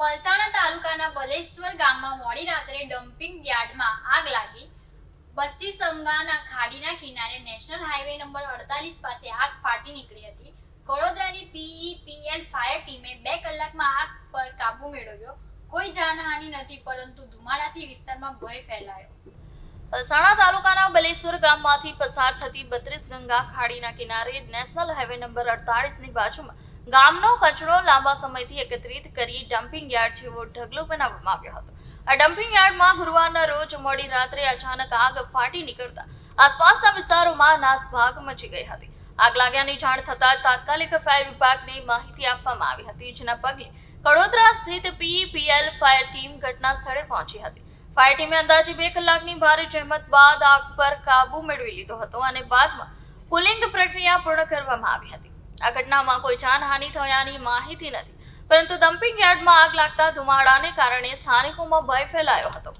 પલસાણા તાલુકાના બલેશ્વર ગામમાં મોડી રાત્રે ડમ્પિંગ યાર્ડમાં આગ લાગી. બસ્સી સંગાના ખાડીના કિનારે નેશનલ હાઈવે નંબર અડતાલીસ પાસે આગ ફાટી નીકળી હતી. વડોદરાની પીઈપીએલ ફાયર ટીમે બે કલાકમાં આગ પર કાબુ મેળવ્યો. કોઈ જાનહાનિ નથી, પરંતુ ધુમાડાથી વિસ્તારમાં ભય ફેલાયો. પલસાણા તાલુકાના બલેશ્વર ગામમાંથી પસાર થતી બત્રીસ ગંગા ખાડીના કિનારે નેશનલ હાઈવે નંબર અડતાળીસની બાજુમાં ગામનો કચરો લાંબા સમયથી એકત્રિત કરી ડમ્પિંગ યાર્ડ જેવો ઢગલો બનાવવામાં આવ્યો હતો. આ ડમ્પિંગ યાર્ડમાં ગુરુવારના રોજ મોડી રાત્રે અચાનક આગ ફાટી નીકળતા આસપાસના વિસ્તારોમાં નાસભાગ મચી ગઈ હતી. આગ લાગ્યાની જાણ થતાં તાત્કાલિક ફાયર વિભાગને માહિતી આપવામાં આવી હતી, જેના પગલે કડોદરા સ્થિત પીઈપીએલ ફાયર ટીમ ઘટના સ્થળે પહોંચી હતી. ફાયર ટીમે અંદાજે બે કલાકની ભારે જહેમત બાદ આગ પર કાબુ મેળવી લીધો હતો અને બાદમાં કુલિંગ પ્રક્રિયા પૂર્ણ કરવામાં આવી હતી. આ ઘટનામાં કોઈ જાનહાનિ થયાની માહિતી નથી, પરંતુ ડમ્પિંગ યાર્ડમાં આગ લાગતા ધુમાડાને કારણે સ્થાનિકોમાં ભય ફેલાયો હતો.